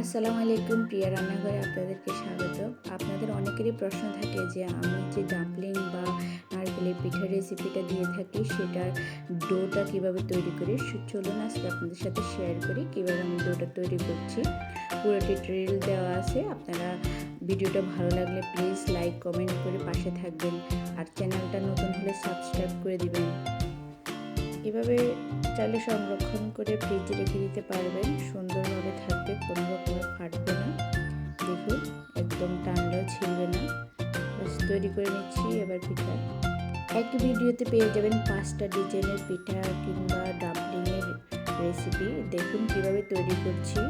আসসালামু আলাইকুম প্রিয়া রান্নাঘরে আপনাদেরকে স্বাগত। আপনাদের অনেকেরই প্রশ্ন থাকে যে আমি যে ডাম্পলিং বা নারকেলের পিঠার রেসিপিটা দিয়ে থাকি, সেটার ডোটা কীভাবে তৈরি করি? চলুন আজকে আপনাদের সাথে শেয়ার করি কীভাবে আমি ডোটা তৈরি করছি। পুরো টিউটোরিয়াল দেওয়া আছে, আপনারা ভিডিওটা ভালো লাগলে প্লিজ লাইক কমেন্ট করে পাশে থাকবেন আর চ্যানেলটা নতুন হলে সাবস্ক্রাইব করে দিবেন। এভাবে চাইলে সংরক্ষণ করে ফ্রিজে রেখে দিতে পারবেন সুন্দরভাবে একদম টানলেও ছিঁড়বে না। বাস তৈরি করে নিচ্ছি এবার পিঠা। এক ভিডিওতে পেয়ে যাবেন পাঁচটা ডিজাইনের পিঠা কিংবা ডাম্পলিংয়ের রেসিপি দেখুন কীভাবে তৈরি করছি।